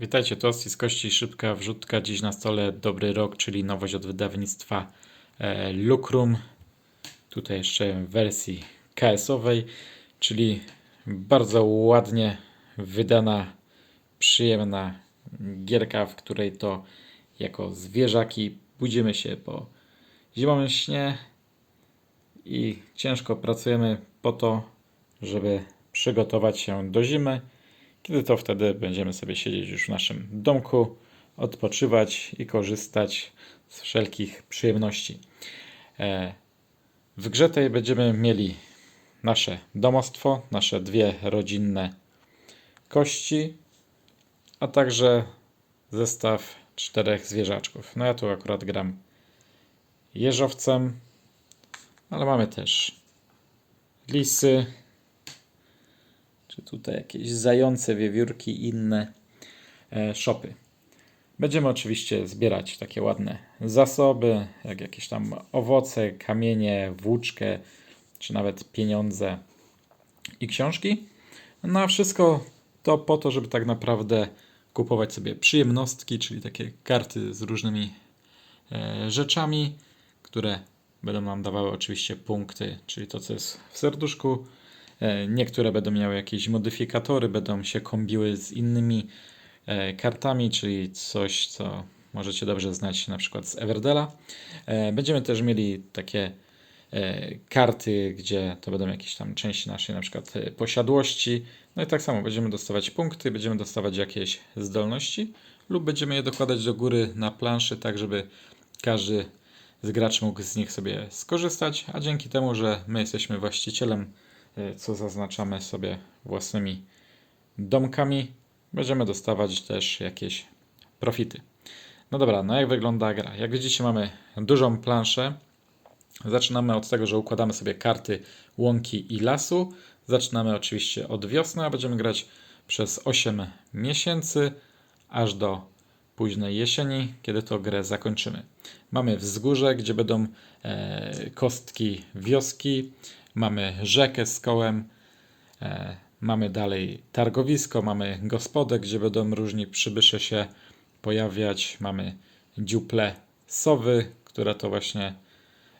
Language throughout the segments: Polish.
Witajcie, Tosti z kości, szybka wrzutka. Dziś na stole Dobry Rok, czyli nowość od wydawnictwa e, Lucrum. Tutaj jeszcze w wersji KS-owej, czyli bardzo ładnie wydana, przyjemna gierka, w której to jako zwierzaki budzimy się po zimowym śnie i ciężko pracujemy po to, żeby przygotować się do zimy, to wtedy będziemy sobie siedzieć już w naszym domku, odpoczywać i korzystać z wszelkich przyjemności. E, W grze tej będziemy mieli nasze domostwo, nasze dwie rodzinne kości, a także zestaw czterech zwierzaczków. No ja tu akurat gram jeżowcem, ale mamy też lisy, czy tutaj jakieś zające, wiewiórki inne e, szopy. Będziemy oczywiście zbierać takie ładne zasoby, jak jakieś tam owoce, kamienie, włóczkę, czy nawet pieniądze i książki. No a wszystko to po to, żeby tak naprawdę kupować sobie przyjemnostki, czyli takie karty z różnymi e, rzeczami, które będą nam dawały oczywiście punkty, czyli to, co jest w serduszku. E, Niektóre będą miały jakieś modyfikatory, będą się kombiły z innymi e, kartami, czyli coś, co możecie dobrze znać na przykład z Everdela. E, Będziemy też mieli takie karty, gdzie to będą jakieś tam części naszej na przykład posiadłości. No i tak samo będziemy dostawać punkty, będziemy dostawać jakieś zdolności lub będziemy je dokładać do góry na planszy, tak żeby każdy z graczy mógł z nich sobie skorzystać, a dzięki temu, że my jesteśmy właścicielem, co zaznaczamy sobie własnymi domkami, będziemy dostawać też jakieś profity. No dobra, no jak wygląda gra? Jak widzicie, mamy dużą planszę. Zaczynamy od tego, że układamy sobie karty łąki i lasu. Zaczynamy oczywiście od wiosny, a będziemy grać przez 8 miesięcy, aż do późnej jesieni, kiedy to grę zakończymy. Mamy wzgórze, gdzie będą e, kostki wioski, mamy rzekę z kołem, e, mamy dalej targowisko, mamy gospodę, gdzie będą różni przybysze się pojawiać, mamy dziuple sowy, która to właśnie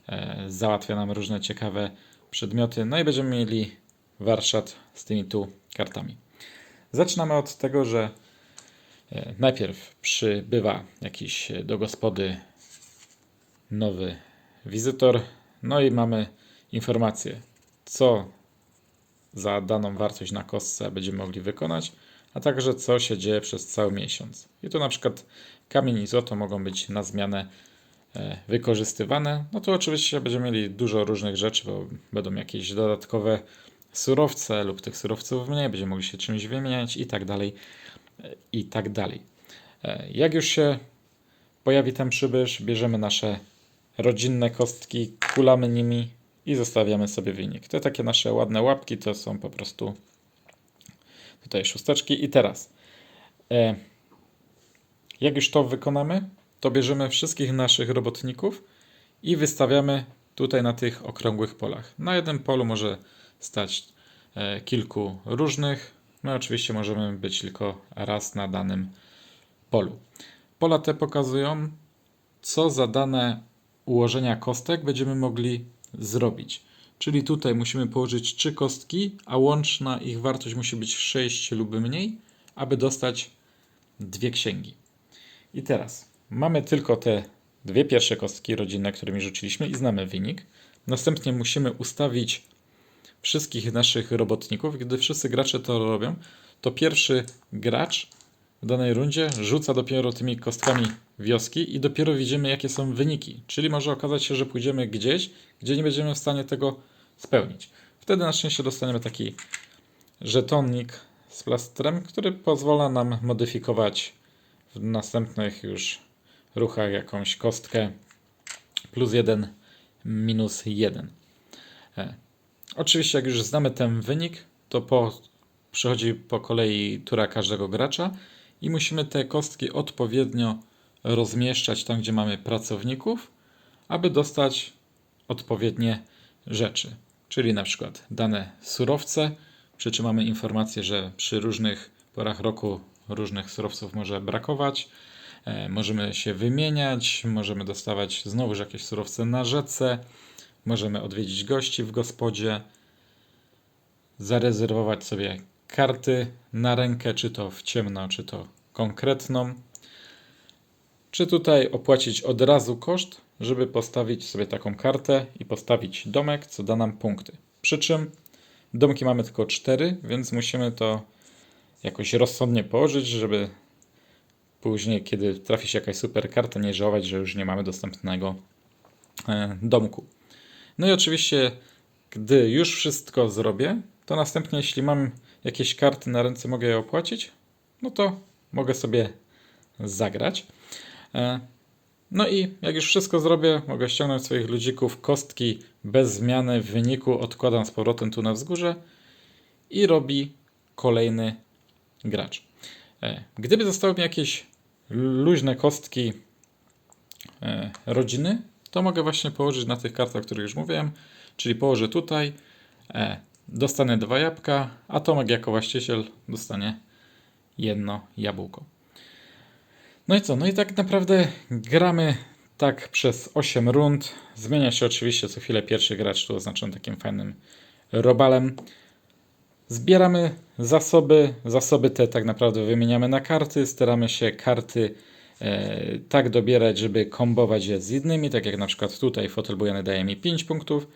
e, załatwia nam różne ciekawe przedmioty. No i będziemy mieli warsztat z tymi tu kartami. Zaczynamy od tego, że e, najpierw przybywa jakiś do gospody nowy wizytor, no i mamy informację, co za daną wartość na kostce będziemy mogli wykonać, a także co się dzieje przez cały miesiąc. I tu na przykład kamień i złoto mogą być na zmianę e, wykorzystywane. No to oczywiście będziemy mieli dużo różnych rzeczy, bo będą jakieś dodatkowe surowce lub tych surowców mniej, będziemy mogli się czymś wymieniać i tak dalej, i tak dalej. E, Jak już się pojawi ten przybysz, bierzemy nasze rodzinne kostki, kulamy nimi i zostawiamy sobie wynik. Te takie nasze ładne łapki to są po prostu tutaj szósteczki. I teraz, e, jak już to wykonamy, to bierzemy wszystkich naszych robotników i wystawiamy tutaj na tych okrągłych polach. Na jednym polu może stać e, kilku różnych. My oczywiście możemy być tylko raz na danym polu. Pola te pokazują, co za dane ułożenia kostek będziemy mogli zrobić. Czyli tutaj musimy położyć trzy kostki, a łączna ich wartość musi być 6 lub mniej, aby dostać dwie księgi. I teraz mamy tylko te dwie pierwsze kostki rodzinne, którymi rzuciliśmy i znamy wynik. Następnie musimy ustawić wszystkich naszych robotników. Gdy wszyscy gracze to robią, to pierwszy gracz w danej rundzie rzuca dopiero tymi kostkami wioski i dopiero widzimy, jakie są wyniki. Czyli może okazać się, że pójdziemy gdzieś, gdzie nie będziemy w stanie tego spełnić. Wtedy na szczęście dostaniemy taki żetonnik z plastrem, który pozwala nam modyfikować w następnych już ruchach jakąś kostkę plus jeden, minus jeden. E, Oczywiście, jak już znamy ten wynik, to po, przychodzi po kolei tura każdego gracza i musimy te kostki odpowiednio rozmieszczać tam, gdzie mamy pracowników, aby dostać odpowiednie rzeczy. Czyli na przykład dane surowce, przy czym mamy informację, że przy różnych porach roku różnych surowców może brakować. E, Możemy się wymieniać, możemy dostawać znowuż jakieś surowce na rzece, możemy odwiedzić gości w gospodzie, zarezerwować sobie karty na rękę, czy to w ciemno, czy to konkretną. Czy tutaj opłacić od razu koszt, żeby postawić sobie taką kartę i postawić domek, co da nam punkty. Przy czym domki mamy tylko cztery, więc musimy to jakoś rozsądnie położyć, żeby później, kiedy trafi się jakaś super karta, nie żałować, że już nie mamy dostępnego e, domku. No i oczywiście, gdy już wszystko zrobię, to następnie, jeśli mam jakieś karty na ręce, mogę je opłacić, no to mogę sobie zagrać. E, No i jak już wszystko zrobię, mogę ściągnąć swoich ludzików, kostki bez zmiany w wyniku, odkładam z powrotem tu na wzgórze i robi kolejny gracz. E, Gdyby zostały mi jakieś luźne kostki e, rodziny, to mogę właśnie położyć na tych kartach, o których już mówiłem, czyli położę tutaj, dostanę dwa jabłka, a Tomek jako właściciel dostanie jedno jabłko. No i co? No i tak naprawdę gramy tak przez 8 rund. Zmienia się oczywiście co chwilę pierwszy gracz, tu oznaczony takim fajnym robalem. Zbieramy zasoby. Zasoby te tak naprawdę wymieniamy na karty. Staramy się karty e, tak dobierać, żeby kombować je z innymi. Tak jak na przykład tutaj fotel bujany daje mi 5 punktów.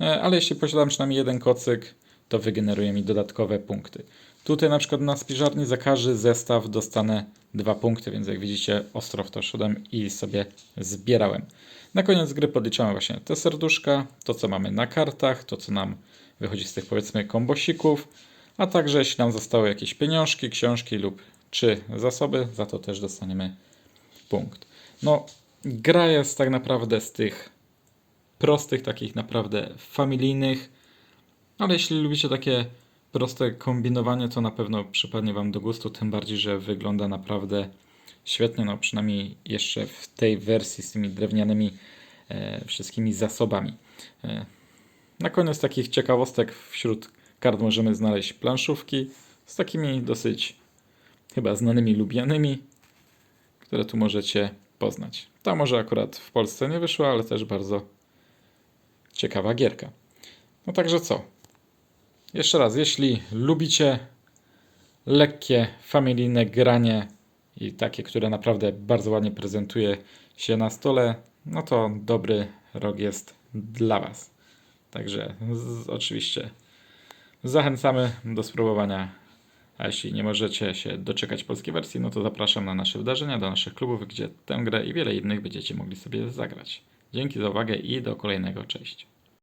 E, ale jeśli posiadam przynajmniej jeden kocyk, to wygeneruje mi dodatkowe punkty. Tutaj na przykład na spiżarni za każdy zestaw dostanę dwa punkty, więc jak widzicie ostro w to szedłem i sobie zbierałem. Na koniec gry podliczamy właśnie te serduszka, to co mamy na kartach, to co nam wychodzi z tych powiedzmy kombosików, a także jeśli nam zostały jakieś pieniążki, książki lub czy zasoby, za to też dostaniemy punkt. No, gra jest tak naprawdę z tych prostych, takich naprawdę familijnych, ale jeśli lubicie takie proste kombinowanie, to na pewno przypadnie Wam do gustu, tym bardziej, że wygląda naprawdę świetnie, no przynajmniej jeszcze w tej wersji z tymi drewnianymi e, wszystkimi zasobami. E, na koniec takich ciekawostek wśród kart możemy znaleźć planszówki z takimi dosyć chyba znanymi, lubianymi, które tu możecie poznać. Ta może akurat w Polsce nie wyszła, ale też bardzo ciekawa gierka. No także co? Jeszcze raz, jeśli lubicie lekkie, familijne granie i takie, które naprawdę bardzo ładnie prezentuje się na stole, no to dobry rok jest dla Was. Także z, oczywiście zachęcamy do spróbowania. A jeśli nie możecie się doczekać polskiej wersji, no to zapraszam na nasze wydarzenia, do naszych klubów, gdzie tę grę i wiele innych będziecie mogli sobie zagrać. Dzięki za uwagę i do kolejnego. Cześć.